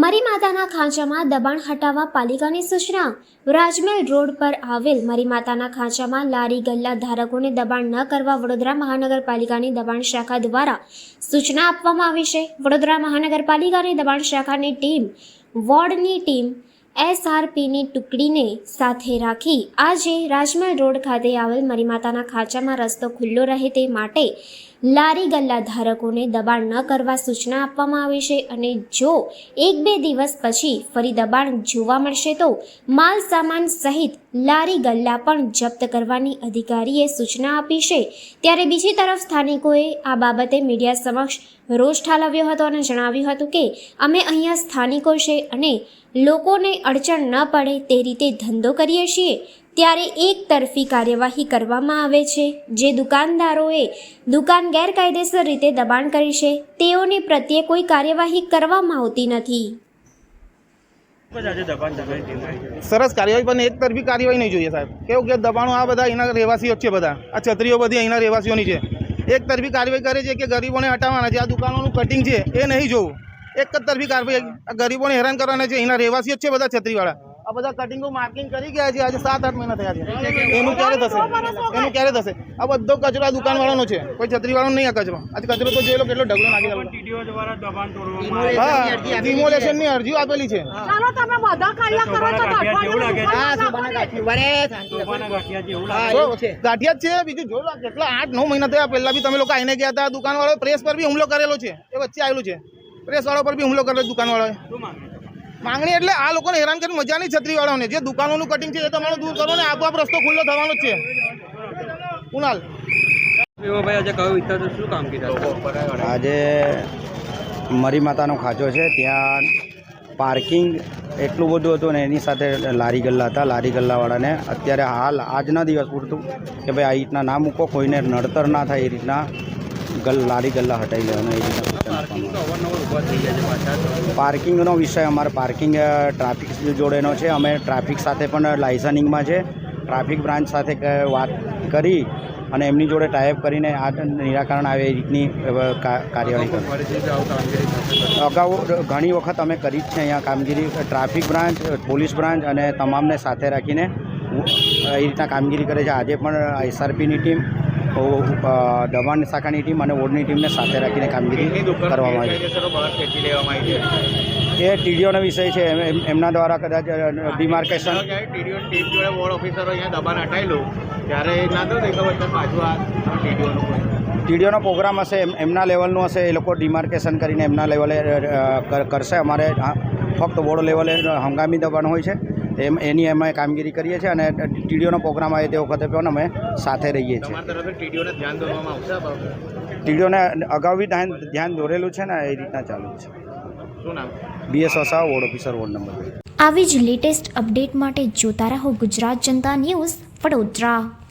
મરી માતાના ખાંચામાં દબાણ હટાવવા પાલિકાની સૂચના. રાજમહેલ રોડ પર આવેલ મરી માતાના ખાંચામાં લારી ગલ્લા ધારકોને દબાણ ન કરવા વડોદરા મહાનગરપાલિકાની દબાણ શાખા દ્વારા સૂચના આપવામાં આવી છે. વડોદરા મહાનગરપાલિકાની દબાણ શાખાની ટીમ, વોર્ડની ટીમ, એસઆરપીની ટુકડીને સાથે રાખી આજે રાજમહેલ રોડ ખાતે આવેલ મરીમાતાના ખાંચામાં રસ્તો ખુલ્લો રહે તે માટે લારી ગલ્લા ધારકોને દબાણ ન કરવા સૂચના આપવામાં આવી છે અને જો એક બે દિવસ પછી ફરી દબાણ જોવા મળશે તો માલ સામાન સહિત લારી ગલ્લા પણ જપ્ત કરવાની અધિકારીએ સૂચના આપી છે. ત્યારે બીજી તરફ સ્થાનિકોએ આ બાબતે મીડિયા સમક્ષ રોષ ઠાલવ્યો હતો અને જણાવ્યું હતું કે અમે અહીંયા સ્થાનિકો છે અને લોકોને અડચણ ન પડે તે રીતે ધંધો કરીએ છીએ. ત્યારે એક તરફી કાર્યવાહી કરવામાં આવે છે જે દુકાનદારોએ દુકાન ગેરકાયદેસર રીતે દબાણ કરી છે. તેઓની પ્રત્યે કોઈ કાર્યવાહી કરવામાં આવતી નથી. સરસ કાર્યવાહી પણ એક તરફી કાર્યવાહી નહીં જોઈએ સાહેબ. કેવું કે દબાણો આ બધા અહીંના રહેવાસીઓ છે બધા. આ છત્રીઓ બધી અહીંના રહેવાસીઓની છે. એક તરફી કાર્યવાહી કરે છે કે ગરીબોને હટાવવાના છે. આ દુકાનોનું કટિંગ છે એ નહીં જોવું. એક જ તરફી કાર્યવાહી ગરીબોને હેરાન કરવાના છે. એના રહેવાસીઓ છે બધા છત્રીવાળા. આ બધા કટિંગો માર્કિંગ કરી ગયા છે. આજે સાત આઠ મહિના થયા છે. એનું ક્યારે થશે? એનું ક્યારે થશે? આ બધો કચરો આ દુકાનવાળાનો છે. કોઈ છત્રીવાળો નહીં આ કચરો. આજે કચરો તો જોઈ લો કેટલો ઢગલો નાખી દેલો ટીડીઓ ની હા અરજીઓ આપેલી છે. ચાલો તમે બધા કાર્ય કરો તો ગાંઠિયા છે. બીજું જોઈ લો, કેટલા આઠ નવ મહિના થયા પહેલા બી તમે લોકો આઈને ગયા હતા દુકાન વાળો પ્રેસ પર બી હુમલો કરેલો છે. એ વચ્ચે આવેલું છે. પ્રેસ વાળો પર બી હુમલો કરેલો દુકાન વાળાએ શું માંગે? માંગણી એટલે આ લોકોને હેરાન કરીને મજા નહીં છત્રી વાળાને જે દુકાનોનું કટિંગ છે એ તમારે દૂર કરો ને આપોઆપ રસ્તો ખુલ્લો થવાનો જ છે. કુનાલ આજે કયો વિસ્તાર છે? શું કામગીરી આજે મરી માતાનો ખાંચો છે. ત્યાં પાર્કિંગ એટલું બધું હતું ને એની સાથે લારી ગલ્લા હતા. લારી ગલ્લાવાળાને અત્યારે હાલ આજના દિવસ પૂરતું કે ભાઈ આ રીતના ના મૂકો કોઈને નડતર ના થાય એ રીતના. ગલ લારી ગલ્લા હટાવી લેવાનો એ રીતના સૂચના આપવામાં તો અવારનવાર ઊભા થઈ ગયા પાર્કિંગનો વિષય અમારે પાર્કિંગ ટ્રાફિક જોડેનો છે. અમે ટ્રાફિક સાથે પણ લાઇસનિંગમાં છે. ટ્રાફિક બ્રાન્ચ સાથે વાત કરી અને એમની જોડે ટાઈપ કરીને આ નિરાકરણ આવે એ રીતની કાર્યવાહી કરી અગાઉ ઘણી વખત અમે કરી જ છે અહીંયા કામગીરી. ટ્રાફિક બ્રાન્ચ પોલીસ બ્રાન્ચ અને તમામને સાથે રાખીને એ રીતના કામગીરી કરે છે. આજે પણ એસઆરપીની ટીમ દબાણ શાખાની ટીમ અને વોર્ડની ટીમને સાથે રાખીને કામગીરી કરવામાં આવી છે એ ટીડીઓનો વિષય છે એમ- એમ- એમના દ્વારા કદાચ ડિમાર્કેશન ત્યારે ના તો પાછું ટીડીઓનો પ્રોગ્રામ હશે એમના લેવલનું હશે એ લોકો ડિમાર્કેશન કરીને એમના લેવલે કરશે. અમારે ફક્ત બોર્ડ લેવલે હંગામી દબાણ હોય છે. એમ એની અમે કામગીરી કરીએ છીએ અને ટીડીઓનો પ્રોગ્રામ આવે તે વખતે પણ અમે સાથે રહીએ છીએ. ટીડીઓને અગાઉ બી ધ્યાન દોરેલું છે ને એ રીતના ચાલુ છે. BS Vasava ward officer ward number આવી જ લેટેસ્ટ અપડેટ માટે જોતા રહો ગુજરાત જનતા ન્યૂઝ વડોદરા.